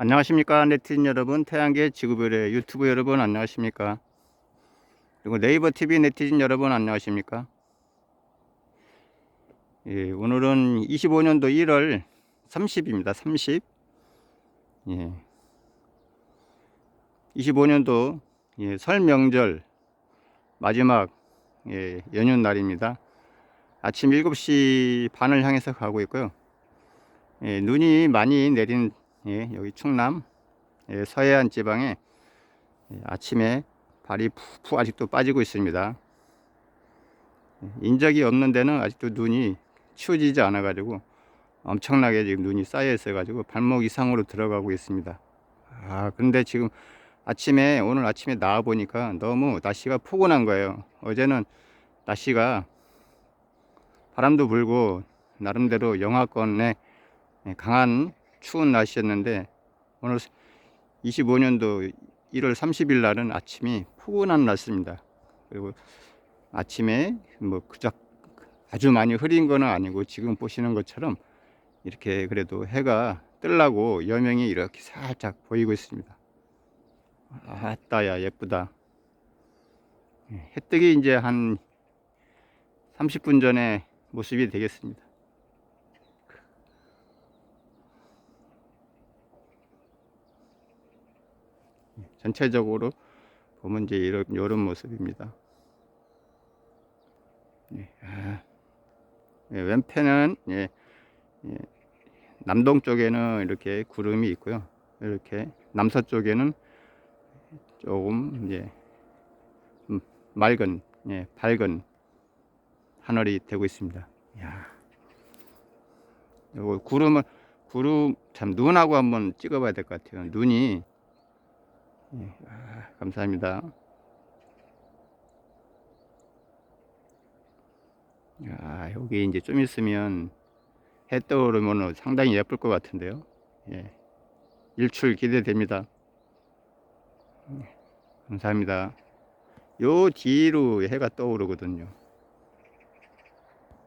안녕하십니까 네티즌 여러분. 태양계 지구별의 유튜브 여러분 안녕하십니까? 그리고 네이버 TV 네티즌 여러분 안녕하십니까? 예, 오늘은 25년도 1월 30입니다 30 예. 25년도 예, 설 명절 마지막 예, 연휴 날입니다. 아침 7시 반을 향해서 가고 있고요. 예, 눈이 많이 내린 예, 여기 충남 예, 서해안 지방에 예, 아침에 발이 푹푹 아직도 빠지고 있습니다. 예, 인적이 없는 데는 아직도 눈이 치워지지 않아 가지고 엄청나게 지금 눈이 쌓여 있어 가지고 발목 이상으로 들어가고 있습니다. 아, 근데 지금 아침에 오늘 아침에 나와 보니까 너무 날씨가 포근한 거예요. 어제는 날씨가 바람도 불고 나름대로 영하권에 예, 강한 추운 날씨였는데 오늘 25년도 1월 30일 날은 아침이 포근한 날씨입니다. 그리고 아침에 뭐 그저 아주 많이 흐린 거는 아니고 지금 보시는 것처럼 이렇게 그래도 해가 뜨려고 여명이 이렇게 살짝 보이고 있습니다. 아따야 예쁘다. 해 뜨기 이제 한 30분 전에 모습이 되겠습니다. 전체적으로 보면 이제 이런, 이런 모습입니다. 예, 아, 예, 왼편은 예, 예, 남동 쪽에는 이렇게 구름이 있고요. 이렇게 남서쪽에는 조금 이제 음, 맑은 예, 밝은 하늘이 되고 있습니다. 야, 요거 구름은 구름 참 눈하고 한번 찍어봐야 될 것 같아요. 눈이 예, 아, 감사합니다. 야, 여기 이제 좀 있으면 해 떠오르면 상당히 예쁠 것 같은데요. 예. 일출 기대됩니다. 예, 감사합니다. 요 뒤로 해가 떠오르거든요.